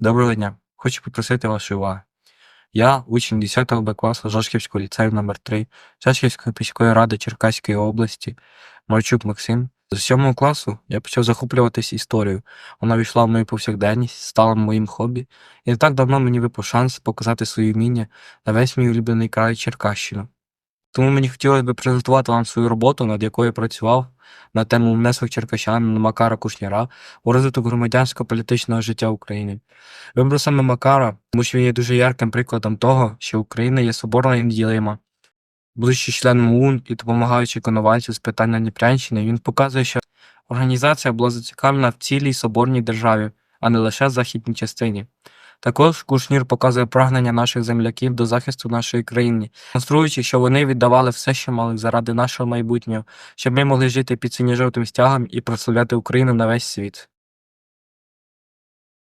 Доброго дня. Хочу попросити вашої уваги. Я учень 10 Б класу Жашківського ліцею номер 3 Жашківської міської ради Черкаської області Марчук Максим. З 7 класу я почав захоплюватись історією. Вона війшла в мою повсякденність, стала моїм хобі, і не так давно мені випав шанс показати свої вміння на весь мій улюблений край Черкащину. Тому мені хотілося б презентувати вам свою роботу, над якою працював на тему внесок черкащан Макара Кушніра у розвиток громадянського політичного життя України. Вибрав саме Макара, тому що він є дуже ярким прикладом того, що Україна є соборна і неділима. Будучи членом ОУН і допомагаючи Коновальцю з питання Дніпрянщини, він показує, що організація була зацікавлена в цілій соборній державі, а не лише в західній частині. Також Кушнір показує прагнення наших земляків до захисту нашої країни, демонструючи, що вони віддавали все, що мали заради нашого майбутнього, щоб ми могли жити під синьо-жовтим стягом і прославляти Україну на весь світ.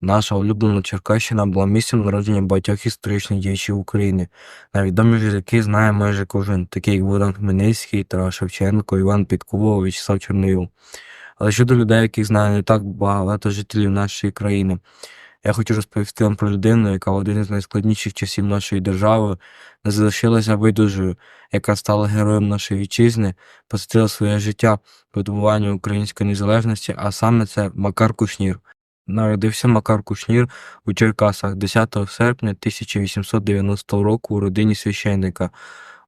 Наша улюблена Черкащина була місцем народження багатьох історичних діячів України. Найвідоміші з яких знає майже кожен, такий як Богдан Хмельницький, Тарас Шевченко, Іван Підкова, В'ячеслав Чорноїл. Але щодо людей, яких знає не так багато жителів нашої країни, я хочу розповісти вам про людину, яка в один із найскладніших часів нашої держави не залишилася видужою, яка стала героєм нашої вітчизни, посвятила своє життя видобуванню української незалежності, а саме це Макар Кушнір. Народився Макар Кушнір у Черкасах 10 серпня 1890 року у родині священника.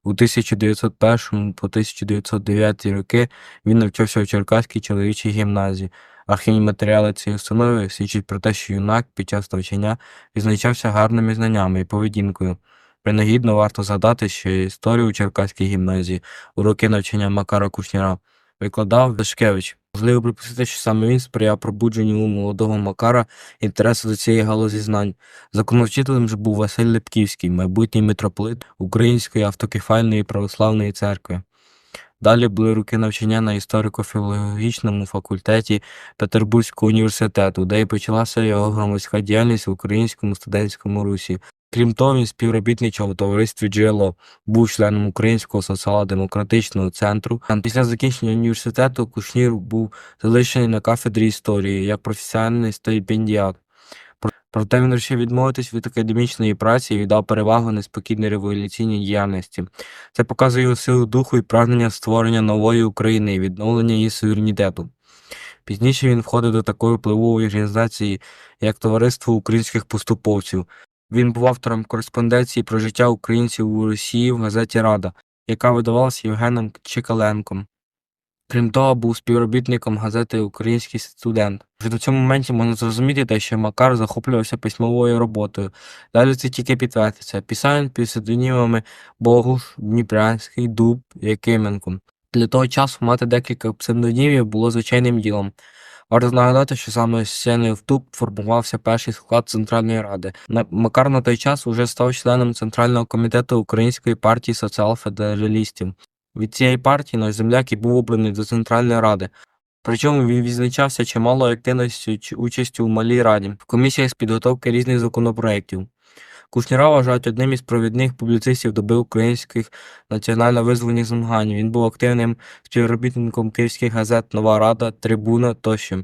У 1901 по 1909 роки він навчався в Черкаській чоловічій гімназії. Архівні матеріали цієї установи свідчать про те, що юнак під час навчання відзначався гарними знаннями і поведінкою. Принагідно варто згадати, що історію у Черкаській гімназії у роки навчання Макара Кушніра викладав Дашкевич. Можливо припустити, що саме він сприяв пробудженню у молодого Макара інтересу до цієї галузі знань. Законовчителем ж був Василь Лепківський, майбутній митрополит Української автокефальної православної церкви. Далі були роки навчання на історико-філологічному факультеті Петербурзького університету, де і почалася його громадська діяльність в українському студентському русі. Крім того, він співробітничав у товаристві джерело, був членом Українського соціал-демократичного центру. Після закінчення університету Кушнір був залишений на кафедрі історії як професіональний стипендіат. Про- Проте він вирішив відмовитись від академічної праці і віддав перевагу неспокійній революційній діяльності. Це показує його силу духу і прагнення створення нової України і відновлення її суверенітету. Пізніше він входив до такої впливової організації, як Товариство українських поступовців. Він був автором кореспонденції про життя українців у Росії в газеті Рада, яка видавалася Євгеном Чекаленком. Крім того, був співробітником газети Український студент. Вже до цього моменті можна зрозуміти те, що Макар захоплювався письмовою роботою. Далі це тільки підтвердиться. Писань під псевдонімами Богуш, Дніпрянський, Дуб, Якименко. Для того часу мати декілька псевдонімів було звичайним ділом. Варто нагадати, що саме з сценою в ТУП формувався перший склад Центральної Ради. Макар на той час уже став членом Центрального комітету Української партії соціал-федералістів. Від цієї партії наш земляк і був обраний до Центральної Ради. Причому він відзначався чималою активністю чи участю у малій раді в комісіях з підготовки різних законопроєктів. Кушніра вважають одним із провідних публіцистів доби українських національно-визвольних змагань. Він був активним співробітником київських газет Нова Рада, Трибуна тощо.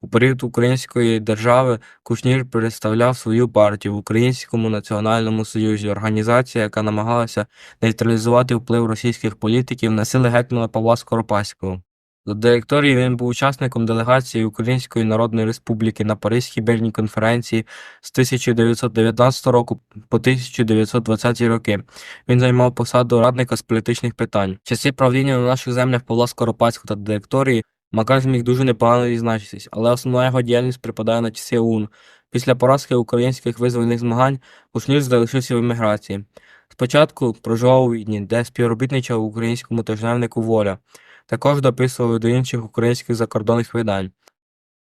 У період української держави Кушнір представляв свою партію в Українському національному союзі, організація, яка намагалася нейтралізувати вплив російських політиків на сили гетьмана Павла Скоропадського. До директорії він був учасником делегації Української Народної Республіки на Паризькій мирній конференції з 1919 року по 1920 роки. Він займав посаду радника з політичних питань. В часи правління на наших землях Павла Скоропадського та директорії Макар зміг дуже непогано відзначитись, але основна його діяльність припадає на часи ОУН. Після поразки українських визвольних змагань Кушнір залишився в еміграції. Спочатку проживав у Відні, де співробітничав у українському тижневнику Воля. Також дописував до інших українських закордонних видань.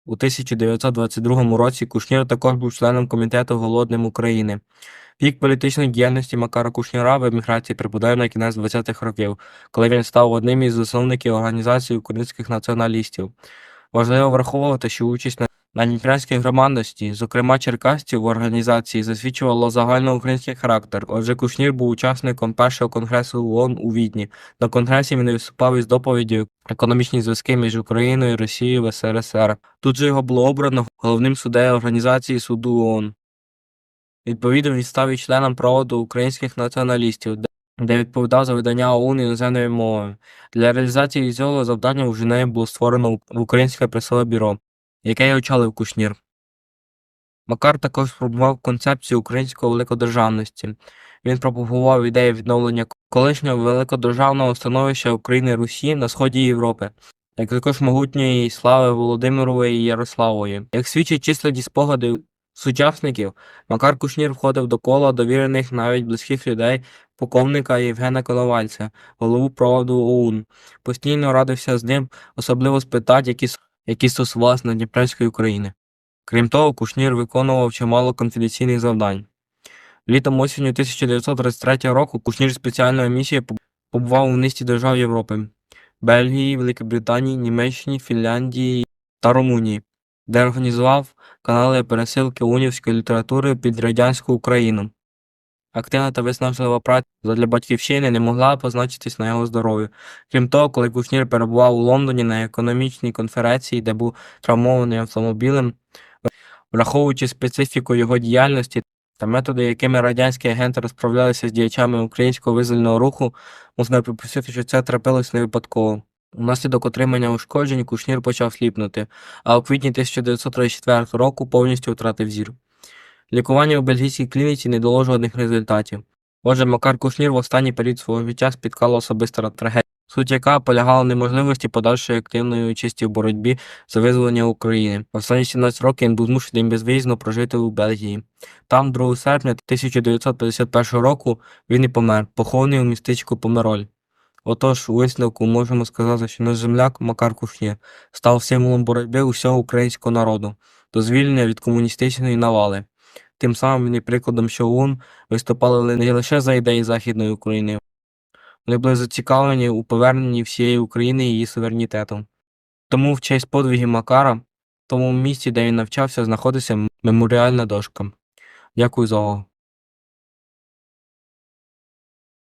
У 1922 році Кушнір також був членом комітету Голодним України. Пік політичної діяльності Макара Кушніра в еміграції припадає на кінець 20-х років, коли він став одним із засновників організації українських націоналістів. Важливо враховувати, що участь на на дніпрянській громадності, зокрема черкасців в організації, засвідчувало загальноукраїнський характер. Отже, Кушнір був учасником першого конгресу ООН у Відні. На конгресі він виступав із доповіддю економічні зв'язки між Україною і Росією в СРСР. Тут же його було обрано головним суддею організації суду ООН. Відповідно, він став і членом проводу українських націоналістів, де- відповідав за видання ОУН іноземною мовою. Для реалізації цього завдання у Женеві було створено Українське пресове бюро, яке й очолив Кушнір. Макар також спробував концепцію української великодержавності. Він пропагував ідею відновлення колишнього великодержавного становища України Русі на сході Європи, як також могутньої слави Володимирової і Ярославої. Як свідчать численні спогади сучасників, Макар Кушнір входив до кола довірених навіть близьких людей полковника Євгена Коновальця, голову проводу ОУН. Постійно радився з ним, особливо з питань, які, які стосувалися Надніпрянської України. Крім того, Кушнір виконував чимало конфіденційних завдань. Літом осінню 1933 року Кушнір спеціальної місії побував у низці держав Європи Бельгії, Великобританії, Німеччині, Фінляндії та Румунії, де організував канали пересилки унівської літератури під радянську Україну. Активна та виснажлива праця для батьківщини не могла позначитись на його здоров'ю. Крім того, коли Кушнір перебував у Лондоні на економічній конференції, де був травмований автомобілем, враховуючи специфіку його діяльності та методи, якими радянські агенти розправлялися з діячами українського визвольного руху, можна припустити, що це трапилось не випадково. Унаслідок отримання ушкоджень Кушнір почав сліпнути, а у квітні 1934 року повністю втратив зір. Лікування у бельгійській клініці не дало жодних результатів. Отже, Макар Кушнір в останній період свого життя спіткала особиста трагедія, суть яка полягала в неможливості подальшої активної участі в боротьбі за визволення України. Останні 17 років він був змушений безвиїзно прожити у Бельгії. Там, 2 серпня 1951 року, він і помер, похований у містечку Помероль. Отож, у висновку можемо сказати, що наш земляк Макар Кушнір став символом боротьби усього українського народу до звільнення від комуністичної навали. Тим самим він і прикладом, що ОУН виступали не лише за ідеї Західної України, вони були зацікавлені у поверненні всієї України її суверенітету. Тому в честь подвигів Макара, в тому місці, де він навчався, знаходиться меморіальна дошка. Дякую за увагу.